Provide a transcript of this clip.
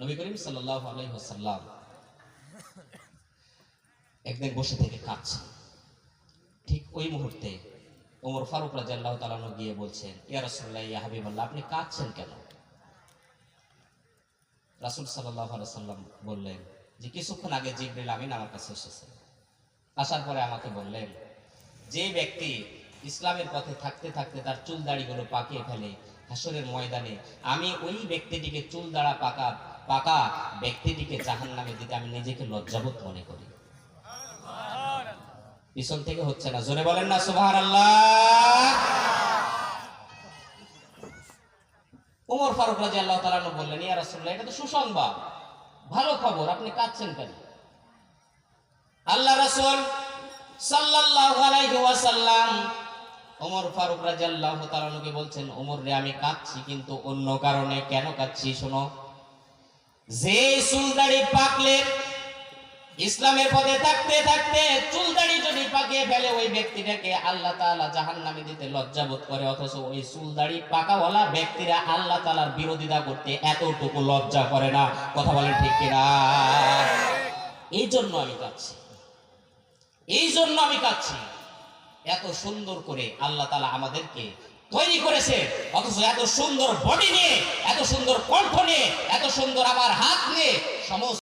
নবী করিম সাল্লাহ আলাইসাল্লাম একদিন বসে থেকে কাঁদছে। ঠিক ওই মুহূর্তে ওমর ফারুক রাজি আল্লাহ তালানো গিয়ে বলছেন, ইয়া রসুল্লাহ ইয়া হাবিবাল্লাহ, আপনি কাঁদছেন কেন? রাসুল সাল্লাহ সাল্লাম বললেন, যে কিছুক্ষণ আগে জিবরিল আমিন আমার কাছে এসেছেন আসার পরে আমাকে বললেন, যে ব্যক্তি ইসলামের পথে থাকতে থাকতে তার চুল দাড়িগুলো পাকিয়ে ফেলে হাসরের ময়দানে, আমি ওই ব্যক্তিটিকে চুল দাঁড়া পাকা পাকা ব্যক্তিটিকে জাহান নামে দিতে আমি নিজেকে লজ্জাবোধ মনে করি। পিছন থেকে হচ্ছে না। জোরে বলেন না সুবাহ আল্লাহ উমর ফারুক রাজি আল্লাহ তালানো বললেন, ইয়া রাসূলুল্লাহ, এটা তো সুসংবাদ। ভালো খবর, আপনি কাঁদছেন কেন? আল্লাহ রাসূল সাল্লাল্লাহু আলাইহি ওয়াসাল্লাম ওমর ফারুক রাদিয়াল্লাহু তাআলাকে বলছেন ওমর রে, আমি কাঁদছি, কিন্তু অন্য কারণে কেন কাঁদছি, শোনো। যে চুলদাড়ি পাকলে ইসলামের পথে থাকতে থাকতে চুলদাড়ি যদি পাকিয়ে ফেলে, ওই ব্যক্তিটাকে আল্লাহ তাআলা জাহান্নামে দিতে লজ্জাবোধ করে, অথচ ওই চুলদাড়ি পাকাওয়ালা ব্যক্তিরা আল্লাহ তাআলার বিরোধিতা করতে এতটুকু লজ্জা করে না। কথা বলেন ঠিক কিনা? এই জন্য আমি কাঁদছি। এই জন্য আমি কাঁদছি। এত সুন্দর করে আল্লাহ তালা আমাদেরকে তৈরি করেছে, অথচ এত সুন্দর বডি নিয়ে, এত সুন্দর কণ্ঠ নিয়ে সুন্দর আমার হাত নিয়ে সমস্ত